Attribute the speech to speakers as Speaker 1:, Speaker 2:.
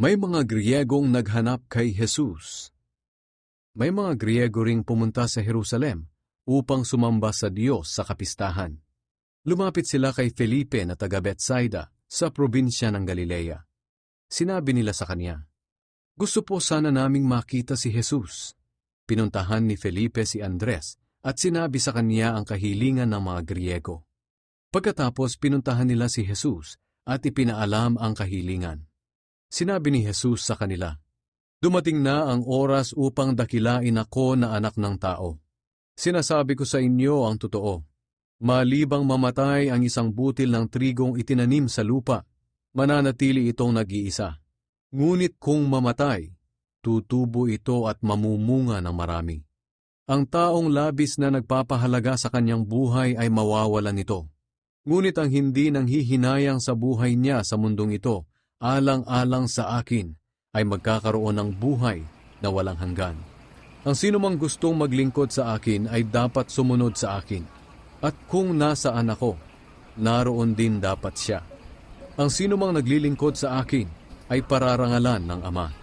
Speaker 1: May mga Griyegong naghanap kay Jesus. May mga Griyego ring pumunta sa Jerusalem upang sumamba sa Diyos sa kapistahan. Lumapit sila kay Felipe na taga Bethsaida sa probinsya ng Galilea. Sinabi nila sa kanya, Gusto po sana naming makita si Jesus. Pinuntahan ni Felipe si Andres at sinabi sa kanya ang kahilingan ng mga Griyego. Pagkatapos pinuntahan nila si Jesus at ipinaalam ang kahilingan. Sinabi ni Jesus sa kanila, Dumating na ang oras upang dakilain ako na anak ng tao. Sinasabi ko sa inyo ang totoo. Malibang mamatay ang isang butil ng trigong itinanim sa lupa, mananatili itong nag-iisa. Ngunit kung mamatay, tutubo ito at mamumunga ng marami. Ang taong labis na nagpapahalaga sa kanyang buhay ay mawawalan nito. Ngunit ang hindi nang hihinayang sa buhay niya sa mundong ito, alang-alang sa akin, ay magkakaroon ng buhay na walang hanggan. Ang sino mang gustong maglingkod sa akin ay dapat sumunod sa akin. At kung nasaan ako, naroon din dapat siya. Ang sino mang naglilingkod sa akin ay pararangalan ng Ama.